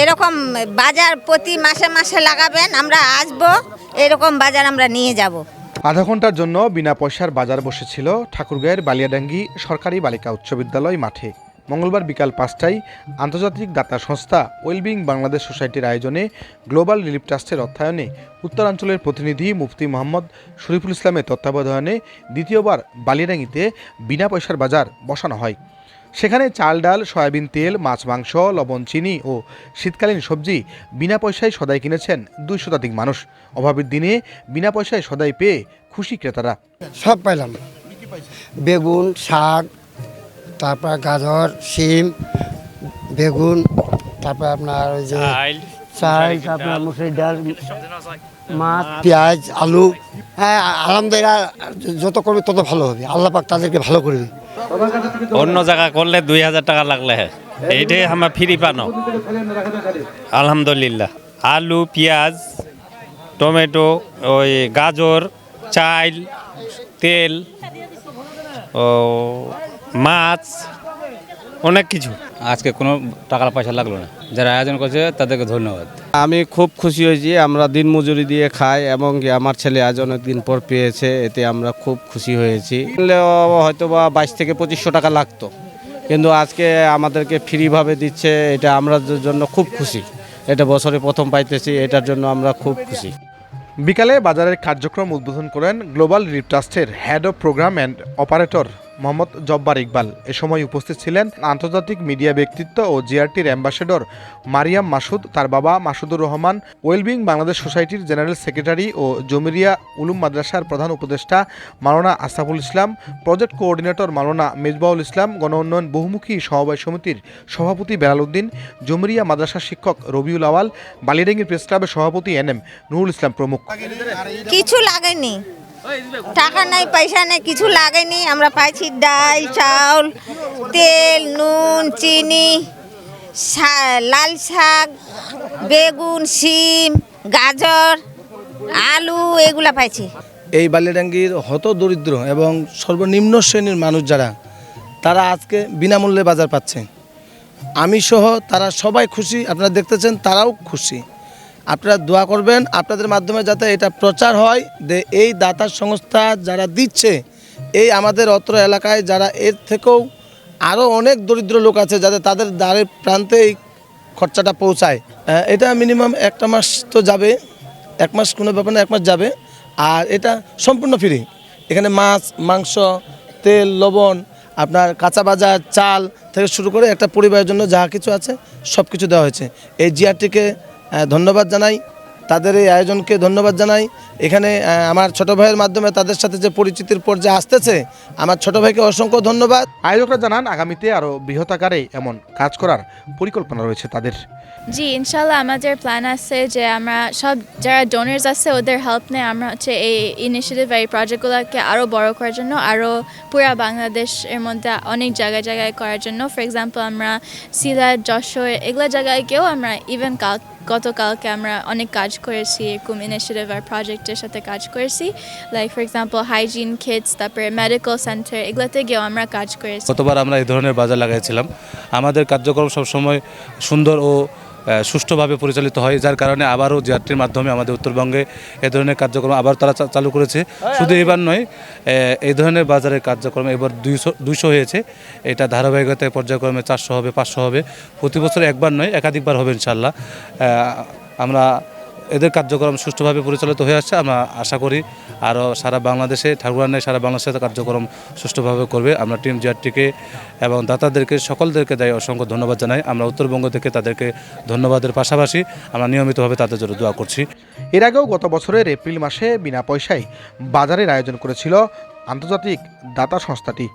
এরকম বাজার প্রতি মাসে মাসে লাগাবেন, আমরা আসব, এরকম বাজার আমরা নিয়ে যাব। আধা ঘণ্টার জন্য বিনা পয়সার বাজার বসেছিল ঠাকুরগাঁয়ের বালিয়াডাঙ্গি সরকারি বালিকা উচ্চ বিদ্যালয় মাঠে। মঙ্গলবার বিকাল পাঁচটায় আন্তর্জাতিক দাতা সংস্থা ওয়েলবিং বাংলাদেশ সোসাইটির আয়োজনে গ্লোবাল রিলিফ ট্রাস্টের অর্থায়নে উত্তরাঞ্চলের প্রতিনিধি মুফতি মোহাম্মদ শরীফুল ইসলামের তত্ত্বাবধানে দ্বিতীয়বার বালিয়াডাঙ্গিতে বিনা পয়সার বাজার বসানো হয়। সেখানে চাল ডাল সয়াবিন তেল মাছ মাংস লবণ চিনি ও শীতকালীন সবজি বিনা পয়সায় সদাই কিনেছেন দুই শতাধিক মানুষ। অভাবের দিনে বিনা পয়সায় সদাই পেয়ে খুশি ক্রেতারা। সব পাইলাম। বেগুন শাক তারপর গাজর শিম বেগুন তারপর আপনার ওই যে চাল তারপর মুসুরি ডাল মাছ পেঁয়াজ আলু। হ্যাঁ আলহামদুলিল্লাহ যত করবে তত ভালো হবে। আল্লাহ পাক তাদেরকে ভালো করবে অন্য জায়গা করলে দুই হাজার টাকা লাগলে হ্যাঁ এইটাই আমার ফ্রি পানো আলহামদুলিল্লাহ। আলু পেঁয়াজ টমেটো ওই গাজর চাল তেল ও মাছ অনেক কিছু। আজকে কোনো টাকা পয়সা লাগল না। যারা আয়োজন করছে তাদেরকে ধন্যবাদ। আমি খুব খুশি হয়েছি আমরা দিন মজুরি দিয়ে খাই এবং কি আমার ছেলে আজ অনেক দিন পর পেয়েছে এতে আমরা খুব খুশি হয়েছি। হয়তো বা বাইশ থেকে পঁচিশশো টাকা লাগতো কিন্তু আজকে আমাদেরকে ফ্রিভাবে দিচ্ছে এটা আমরা জন্য খুব খুশি। এটা বছরে প্রথম পাইতেছি এটার জন্য আমরা খুব খুশি। বিকালে বাজারের কার্যক্রম উদ্বোধন করেন গ্লোবাল রিপ ট্রাস্টের head of program and operator Mohammad Jabbar Iqbal. এ সময় উপস্থিত ছিলেন আন্তর্জাতিক মিডিয়া ব্যক্তিত্ব ও জিআরটির অ্যাম্বাসেডর মারিয়াম মাসুদ, তার বাবা মাসুদুর রহমান, ওয়েলবিং বাংলাদেশ সোসাইটির জেনারেল সেক্রেটারি ও জমিরিয়া উলুম মাদ্রাসার প্রধান উপদেষ্টা মাওলানা আসাফুল ইসলাম, প্রজেক্ট কোঅর্ডিনেটর মাওলানা মেজবাউল ইসলাম গণ উন্নয়ন বহুমুখী সমবায় সমিতির সভাপতি বেলাল উদ্দিন, জমিরিয়া মাদ্রাসার শিক্ষক রবিউল আওয়াল বালিডাঙ্গি প্রেস ক্লাবের সভাপতি এনএম নুরুল ইসলাম প্রমুখ। কিছু লাগেনি। টাকা নাই, পয়সা নেই, কিছু লাগেনি। আমরা পাইছি ডাল, চাউল, তেল, নুন, চিনি লাল শাক, বেগুন, শিম, গাজর, আলু, এগুলা পাইছি। এই বালিয়াডাঙ্গির হত দরিদ্র এবং সর্বনিম্ন শ্রেণির মানুষ যারা, তারা আজকে বিনামূল্যে বাজার পাচ্ছে। আমি সহ তারা সবাই খুশি, আপনারা দেখতেছেন, তারাও খুশি। আপনারা দোয়া করবেন আপনাদের মাধ্যমে যাতে এটা প্রচার হয় এই দাতা সংস্থা যারা দিচ্ছে, এই আমাদের অত্র এলাকায় যারা এর থেকেও আরও অনেক দরিদ্র লোক আছে যাতে তাদের দ্বারের প্রান্তে এই খরচাটা পৌঁছায়। এটা মিনিমাম একটা মাস তো যাবে, এক মাস কোনো ব্যাপার না, এক মাস যাবে। আর এটা সম্পূর্ণ ফ্রি এখানে মাছ, মাংস, তেল, লবণ, আপনার কাঁচা বাজার, চাল থেকে শুরু করে একটা পরিবারের জন্য যা কিছু আছে সব কিছু দেওয়া হয়েছে। এই জিআরটিকে ধন্যবাদ জানাই। তাদের এই আয়োজনকে ধন্যবাদ জানাই। এখানে আমার ছোট ভাইয়ের মাধ্যমে তাদের সাথে যে পরিচিতির পর্যায়ে আসতেছে আমার ছোট ভাইকে অসংখ্য ধন্যবাদ। আয়োজকরা জানান আগামীতে আরও বৃহৎ আকারে এমন কাজ করার পরিকল্পনা রয়েছে তাদের। জি ইনশাল্লাহ আমাদের প্ল্যান আছে যে আমরা সব যারা ডোনার্স আছে ওদের হেল্প নিয়ে আমরা হচ্ছে এই ইনিশিয়েটিভ এই প্রজেক্টগুলোকে আরও বড় করার জন্য আরও পুরা বাংলাদেশের মধ্যে অনেক জায়গায় জায়গায় করার জন্য। ফর এক্সাম্পল আমরা সিলেট যশোর এগুলো জায়গায় গিয়েও আমরা ইভেন কাল গতকালকে আমরা অনেক কাজ করেছি এরকম ইনিশিয়েটিভ আর প্রজেক্টের সাথে কাজ করেছি। লাইক ফর এক্সাম্পল হাইজিন খেটস তারপরে মেডিকেল সেন্টার এগুলোতে গিয়েও আমরা কাজ করেছি। গতবার আমরা এই ধরনের বাজার লাগাইছিলাম। আমাদের কার্যক্রম সবসময় সুন্দর ও সুষ্ঠুভাবে পরিচালিত হয়। যার কারণে আবারও জিআরটির মাধ্যমে আমাদের উত্তরবঙ্গে এ ধরনের কার্যক্রম আবার তারা চালু করেছে। শুধু এবার নয় এই ধরনের বাজারের কার্যক্রম এবার দুইশো দুইশো হয়েছে। এটা ধারাবাহিকতায় পর্যায়ক্রমে চারশো হবে, পাঁচশো হবে। প্রতি বছর একবার নয়, একাধিকবার হবে ইনশাল্লাহ। আমরা এদের কার্যক্রম সুষ্ঠুভাবে পরিচালিত হয়ে আসছে, আমরা আশা করি। আরও সারা বাংলাদেশে ঠাকুরান্নায় সারা বাংলাদেশে কার্যক্রম সুষ্ঠুভাবে করবে। আমরা টিম জিআরটিকে এবং দাতাদেরকে, সকলদেরকে দেয় অসংখ্য ধন্যবাদ জানাই। আমরা উত্তরবঙ্গ থেকে তাদেরকে ধন্যবাদের পাশাপাশি আমরা নিয়মিতভাবে তাদের জন্য দোয়া করছি। এর আগেও গত বছরের এপ্রিল মাসে বিনা পয়সায় বাজারের আয়োজন করেছিল আন্তর্জাতিক দাতা সংস্থাটি।